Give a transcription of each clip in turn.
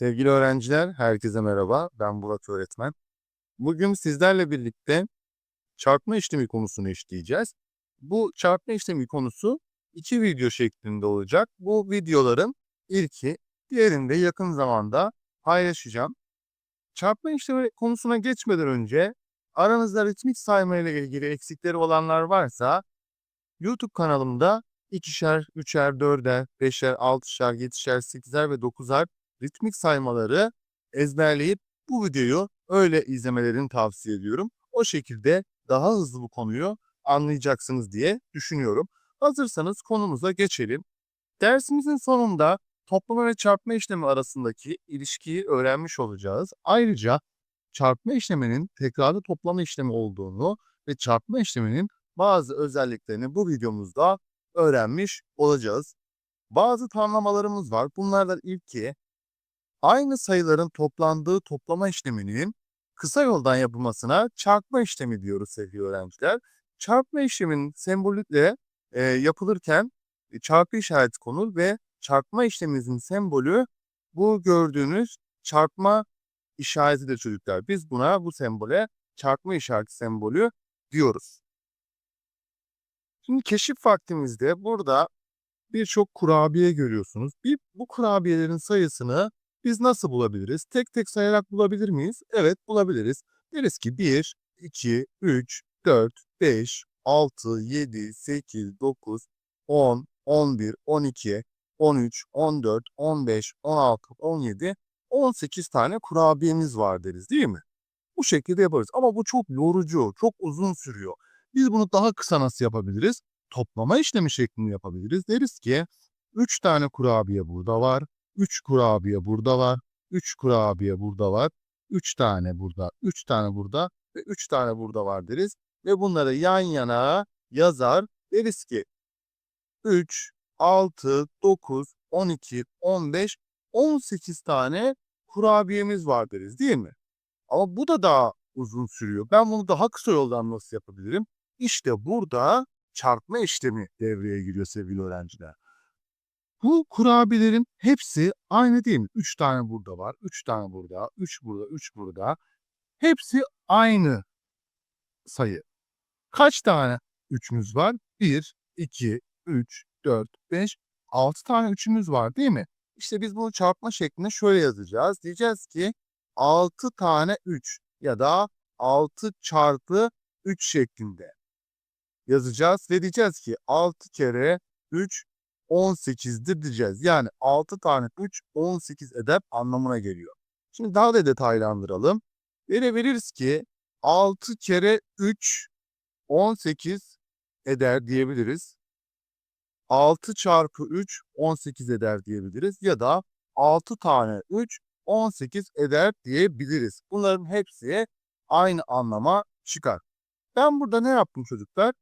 Sevgili öğrenciler, herkese merhaba. Ben Burak öğretmen. Bugün sizlerle birlikte çarpma işlemi konusunu işleyeceğiz. Bu çarpma işlemi konusu iki video şeklinde olacak. Bu videoların ilki, diğerini de yakın zamanda paylaşacağım. Çarpma işlemi konusuna geçmeden önce aranızda ritmik sayma ile ilgili eksikleri olanlar varsa YouTube kanalımda ikişer, üçer, dörder, beşer, altışar, yedişer, sekizler ve dokuzar ritmik saymaları ezberleyip bu videoyu öyle izlemelerini tavsiye ediyorum. O şekilde daha hızlı bu konuyu anlayacaksınız diye düşünüyorum. Hazırsanız konumuza geçelim. Dersimizin sonunda toplama ve çarpma işlemi arasındaki ilişkiyi öğrenmiş olacağız. Ayrıca çarpma işleminin tekrarlı toplama işlemi olduğunu ve çarpma işleminin bazı özelliklerini bu videomuzda öğrenmiş olacağız. Bazı tanımlamalarımız var. Bunlardan ilki aynı sayıların toplandığı toplama işleminin kısa yoldan yapılmasına çarpma işlemi diyoruz sevgili öğrenciler. Çarpma işleminin sembolükle e, yapılırken çarpı işareti konur ve çarpma işlemimizin sembolü bu gördüğünüz çarpma işaretidir çocuklar. Biz buna bu sembole çarpma işareti sembolü diyoruz. Şimdi keşif vaktimizde burada birçok kurabiye görüyorsunuz. Bir, bu kurabiyelerin sayısını biz nasıl bulabiliriz? Tek tek sayarak bulabilir miyiz? Evet bulabiliriz. Deriz ki 1, 2, 3, 4, 5, 6, 7, 8, 9, 10, 11, 12, 13, 14, 15, 16, 17, 18 tane kurabiyemiz var deriz değil mi? Bu şekilde yaparız. Ama bu çok yorucu, çok uzun sürüyor. Biz bunu daha kısa nasıl yapabiliriz? Toplama işlemi şeklinde yapabiliriz. Deriz ki 3 tane kurabiye burada var. 3 kurabiye burada var. 3 kurabiye burada var. 3 tane burada, 3 tane burada ve 3 tane burada var deriz. Ve bunları yan yana yazar. Deriz ki 3, 6, 9, 12, 15, 18 tane kurabiyemiz var deriz değil mi? Ama bu da daha uzun sürüyor. Ben bunu daha kısa yoldan nasıl yapabilirim? İşte burada çarpma işlemi devreye giriyor sevgili öğrenciler. Bu kurabiyelerin hepsi aynı değil mi? 3 tane burada var, 3 tane burada, 3 burada, 3 burada. Hepsi aynı sayı. Kaç tane 3'ümüz var? 1, 2, 3, 4, 5, 6 tane 3'ümüz var değil mi? İşte biz bunu çarpma şeklinde şöyle yazacağız. Diyeceğiz ki 6 tane 3 ya da 6 çarpı 3 şeklinde yazacağız ve diyeceğiz ki 6 kere 3 18'dir diyeceğiz. Yani 6 tane 3 18 eder anlamına geliyor. Şimdi daha da detaylandıralım. Verebiliriz ki 6 kere 3 18 eder diyebiliriz. 6 çarpı 3 18 eder diyebiliriz. Ya da 6 tane 3 18 eder diyebiliriz. Bunların hepsi aynı anlama çıkar. Ben burada ne yaptım çocuklar?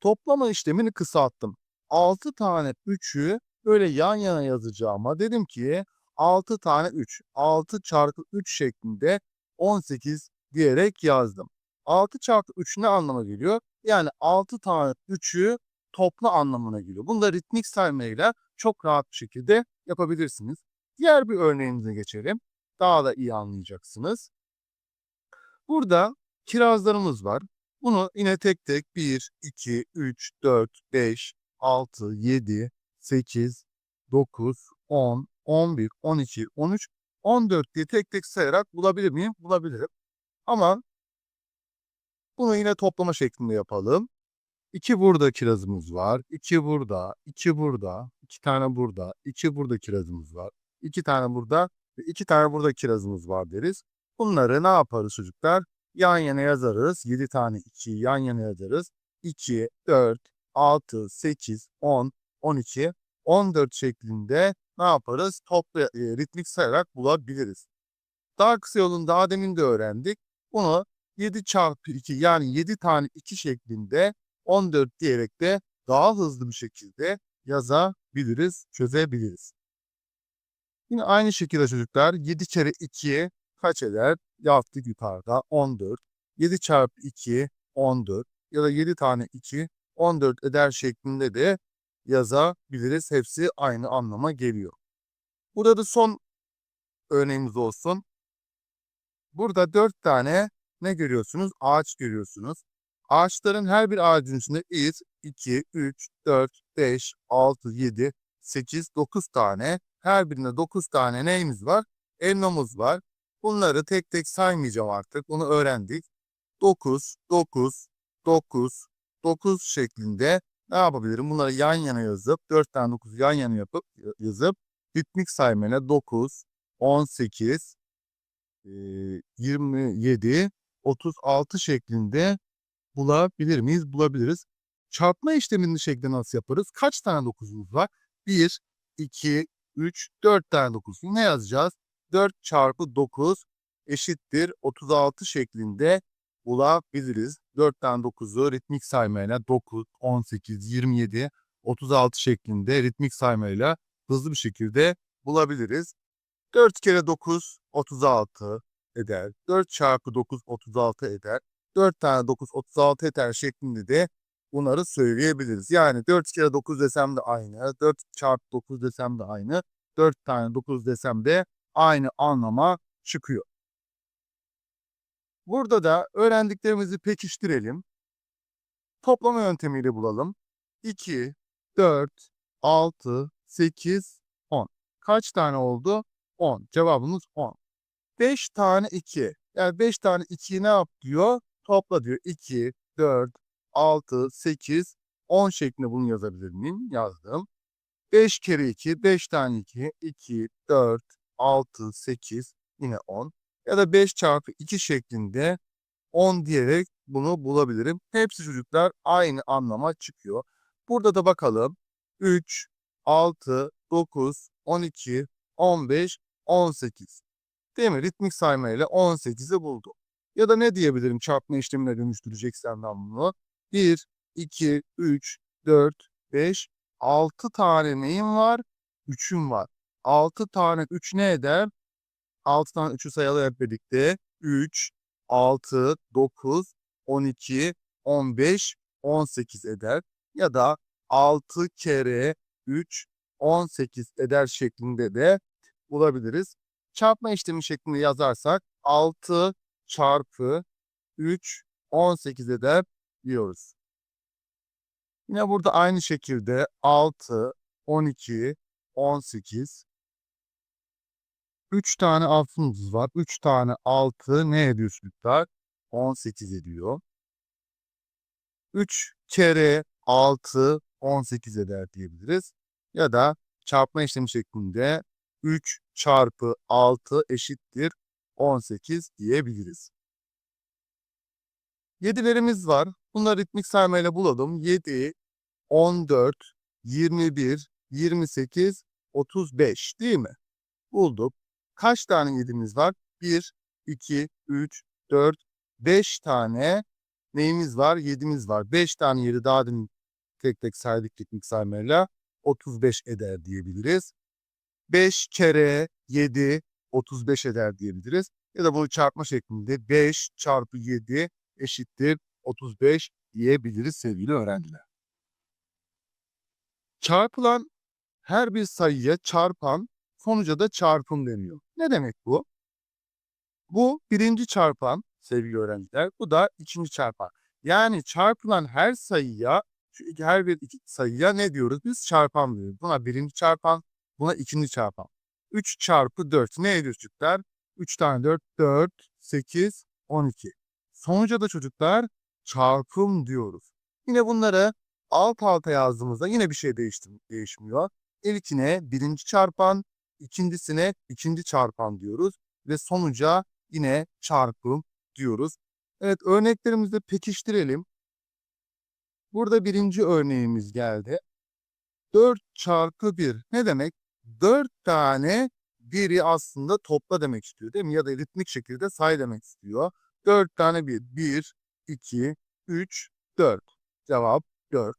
Toplama işlemini kısalttım. 6 tane 3'ü böyle yan yana yazacağıma dedim ki 6 tane 3. 6 çarpı 3 şeklinde 18 diyerek yazdım. 6 çarpı 3 ne anlama geliyor? Yani 6 tane 3'ü topla anlamına geliyor. Bunu da ritmik saymayla çok rahat bir şekilde yapabilirsiniz. Diğer bir örneğimize geçelim. Daha da iyi anlayacaksınız. Burada kirazlarımız var. Bunu yine tek tek 1, 2, 3, 4, 5, 6, 7, 8, 9, 10, 11, 12, 13, 14 diye tek tek sayarak bulabilir miyim? Bulabilirim. Ama bunu yine toplama şeklinde yapalım. 2 burada kirazımız var. 2 burada, 2 burada, 2 tane burada, 2 burada kirazımız var. 2 tane burada ve 2 tane burada kirazımız var deriz. Bunları ne yaparız çocuklar? Yan yana yazarız. 7 tane 2 yan yana yazarız. 2, 4, 6, 8, 10, 12, 14 şeklinde ne yaparız? Toplu e, ritmik sayarak bulabiliriz. Daha kısa yolunu daha demin de öğrendik. Bunu 7 çarpı 2 yani 7 tane 2 şeklinde 14 diyerek de daha hızlı bir şekilde yazabiliriz, çözebiliriz. Yine aynı şekilde çocuklar 7 kere 2 kaç eder? Yaptık yukarıda 14. 7 çarpı 2 14 ya da 7 tane 2 14 eder şeklinde de yazabiliriz. Hepsi aynı anlama geliyor. Burada da son örneğimiz olsun. Burada 4 tane ne görüyorsunuz? Ağaç görüyorsunuz. Ağaçların her bir ağacın içinde 1, 2, 3, 4, 5, 6, 7, 8, 9 tane. Her birinde 9 tane neyimiz var? Elmamız var. Bunları tek tek saymayacağım artık. Bunu öğrendik. 9, 9, 9, 9 şeklinde ne yapabilirim? Bunları yan yana yazıp 4 tane 9 yan yana yapıp yazıp ritmik saymayla 9, 18, e, 27, 36 şeklinde bulabilir miyiz? Bulabiliriz. Çarpma işleminin şeklinde nasıl yaparız? Kaç tane 9'umuz var? 1, 2, 3, 4 tane 9. Ne yazacağız? 4 çarpı 9 eşittir 36 şeklinde bulabiliriz. 4 tane 9'u ritmik saymayla 9, 18, 27, 36 şeklinde ritmik saymayla hızlı bir şekilde bulabiliriz. 4 kere 9 36 eder. 4 çarpı 9 36 eder. 4 tane 9 36 eder şeklinde de bunları söyleyebiliriz. Yani 4 kere 9 desem de aynı. 4 çarpı 9 desem de aynı. 4 tane 9 desem de aynı anlama çıkıyor. Burada da öğrendiklerimizi pekiştirelim. Toplama yöntemiyle bulalım. 2, 4, 6, 8, 10. Kaç tane oldu? 10. Cevabımız 10. 5 tane 2. Yani 5 tane 2'yi ne yap diyor? Topla diyor. 2, 4, 6, 8, 10 şeklinde bunu yazabilir miyim? Yazdım. 5 kere 2, 5 tane 2, 2, 4, 6, 8, yine 10. Ya da 5 çarpı 2 şeklinde 10 diyerek bunu bulabilirim. Hepsi çocuklar aynı anlama çıkıyor. Burada da bakalım. 3, 6, 9, 12, 15, 18. Değil mi? Ritmik saymayla 18'i buldum. Ya da ne diyebilirim çarpma işlemine dönüştüreceksem ben bunu? 1, 2, 3, 4, 5, 6 tane neyim var? 3'üm var. 6 tane 3 ne eder? 6 tane 3'ü sayalım hep birlikte. 3, 6, 9, 12, 15, 18 eder. Ya da 6 kere 3, 18 eder şeklinde de bulabiliriz. Çarpma işlemi şeklinde yazarsak 6 çarpı 3, 18 eder diyoruz. Yine burada aynı şekilde 6, 12, 18, 3 tane altımız var. 3 tane 6 ne ediyor çocuklar? 18 ediyor. 3 kere 6 18 eder diyebiliriz. Ya da çarpma işlemi şeklinde 3 çarpı 6 eşittir 18 diyebiliriz. 7'lerimiz var. Bunları ritmik saymayla bulalım. 7, 14, 21, 28, 35 değil mi? Bulduk. Kaç tane 7'miz var? 1, 2, 3, 4, 5 tane neyimiz var? 7'miz var. 5 tane 7 daha demin tek tek saydık ritmik saymayla 35 eder diyebiliriz. 5 kere 7 35 eder diyebiliriz. Ya da bunu çarpma şeklinde 5 çarpı 7 eşittir 35 diyebiliriz sevgili öğrenciler. Çarpılan her bir sayıya çarpan sonuca da çarpım deniyor. Ne demek bu? Bu birinci çarpan sevgili öğrenciler. Bu da ikinci çarpan. Yani çarpılan her sayıya her bir iki sayıya ne diyoruz? Biz çarpan diyoruz. Buna birinci çarpan, buna ikinci çarpan. 3 çarpı 4 ne ediyor çocuklar? 3 tane 4, 4, 8, 12. Sonuca da çocuklar çarpım diyoruz. Yine bunları alt alta yazdığımızda yine bir şey değiştim, değişmiyor. İlkine birinci çarpan, ikincisine ikinci çarpan diyoruz. Ve sonuca yine çarpım diyoruz. Evet örneklerimizi pekiştirelim. Burada birinci örneğimiz geldi. 4 çarpı 1 ne demek? 4 tane biri aslında topla demek istiyor değil mi? Ya da ritmik şekilde say demek istiyor. 4 tane 1. 1, 2, 3, 4. Cevap 4.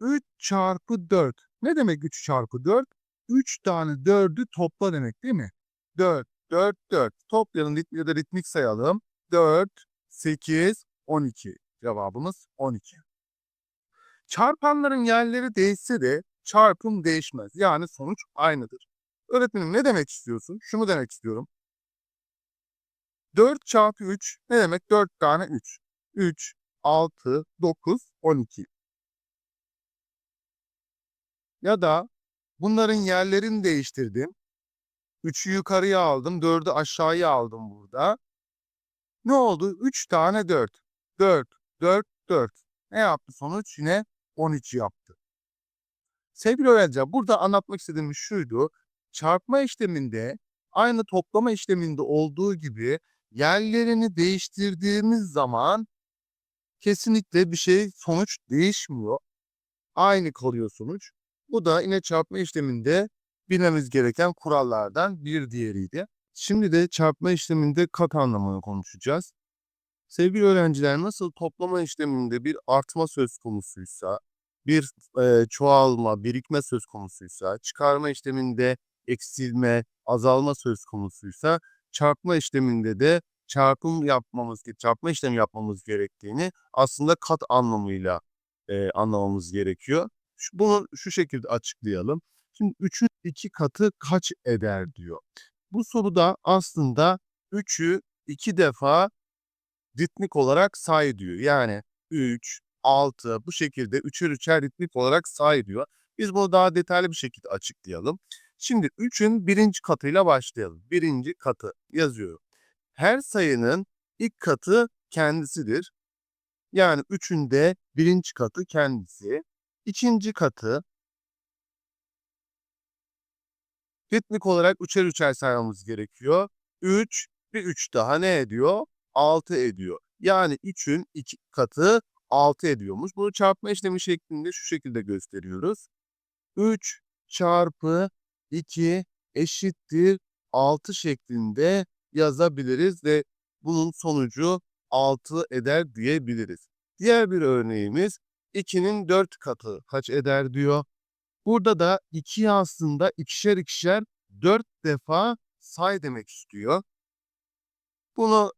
3 çarpı 4. Ne demek 3 çarpı 4? 3 tane 4'ü topla demek değil mi? 4, 4, 4. Toplayalım ya da ritmik sayalım. 4, 8, 12. Cevabımız 12. Çarpanların yerleri değişse de çarpım değişmez. Yani sonuç aynıdır. Öğretmenim ne demek istiyorsun? Şunu demek istiyorum. 4 çarpı 3 ne demek? 4 tane 3. 3, 6, 9, 12. Ya da bunların yerlerini değiştirdim. 3'ü yukarıya aldım, 4'ü aşağıya aldım burada. Ne oldu? 3 tane 4. 4, 4, 4. Ne yaptı sonuç? Yine 13 yaptı. Sevgili öğrenciler burada anlatmak istediğim şuydu. Çarpma işleminde aynı toplama işleminde olduğu gibi yerlerini değiştirdiğimiz zaman kesinlikle bir şey sonuç değişmiyor. Aynı kalıyor sonuç. Bu da yine çarpma işleminde bilmemiz gereken kurallardan bir diğeriydi. Şimdi de çarpma işleminde kat anlamını konuşacağız. Sevgili öğrenciler nasıl toplama işleminde bir artma söz konusuysa, bir e, çoğalma, birikme söz konusuysa, çıkarma işleminde eksilme, azalma söz konusuysa, çarpma işleminde de çarpım yapmamız, çarpma işlemi yapmamız gerektiğini aslında kat anlamıyla e, anlamamız gerekiyor. Bunu şu şekilde açıklayalım. Şimdi 3'ün 2 katı kaç eder diyor. Bu soruda aslında 3'ü 2 defa ritmik olarak say diyor. Yani 3, 6 bu şekilde üçer üçer ritmik olarak say diyor. Biz bunu daha detaylı bir şekilde açıklayalım. Şimdi 3'ün birinci katıyla başlayalım. Birinci katı yazıyorum. Her sayının ilk katı kendisidir. Yani 3'ün de birinci katı kendisi. İkinci katı ritmik olarak üçer üçer saymamız gerekiyor. 3 bir 3 daha ne ediyor? 6 ediyor. Yani 3'ün 2 katı 6 ediyormuş. Bunu çarpma işlemi şeklinde şu şekilde gösteriyoruz. 3 çarpı 2 eşittir 6 şeklinde yazabiliriz ve bunun sonucu 6 eder diyebiliriz. Diğer bir örneğimiz 2'nin 4 katı kaç eder diyor. Burada da 2'yi aslında ikişer ikişer 4 defa say demek istiyor. Bunu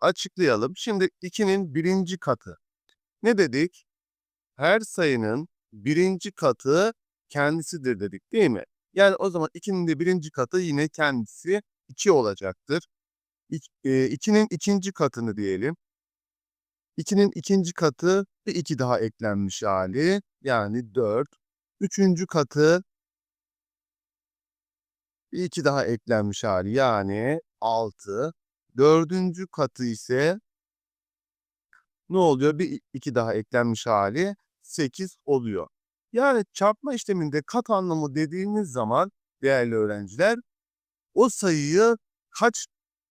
açıklayalım. Şimdi 2'nin birinci katı. Ne dedik? Her sayının birinci katı kendisidir dedik değil mi? Yani o zaman 2'nin de birinci katı yine kendisi 2 olacaktır. 2'nin ikinci katını diyelim. 2'nin ikinci katı bir 2 daha eklenmiş hali. Yani 4. Üçüncü katı bir 2 daha eklenmiş hali. Yani 6. Dördüncü katı ise ne oluyor? Bir 2 daha eklenmiş hali 8 oluyor. Yani çarpma işleminde kat anlamı dediğimiz zaman değerli öğrenciler o sayıyı kaç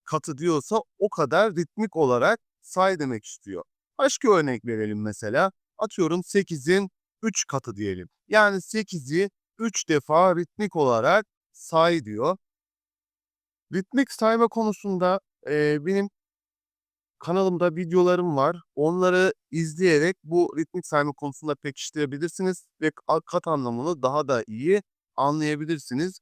katı diyorsa o kadar ritmik olarak say demek istiyor. Başka örnek verelim mesela. Atıyorum 8'in 3 katı diyelim. Yani 8'i 3 defa ritmik olarak say diyor. Ritmik sayma konusunda e, benim kanalımda videolarım var. Onları izleyerek bu ritmik sayma konusunda pekiştirebilirsiniz ve kat anlamını daha da iyi anlayabilirsiniz.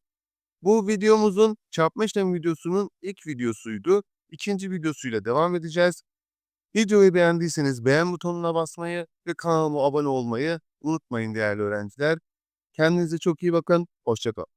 Bu videomuzun çarpma işlemi videosunun ilk videosuydu. İkinci videosuyla devam edeceğiz. Videoyu beğendiyseniz beğen butonuna basmayı ve kanalıma abone olmayı unutmayın değerli öğrenciler. Kendinize çok iyi bakın. Hoşçakalın.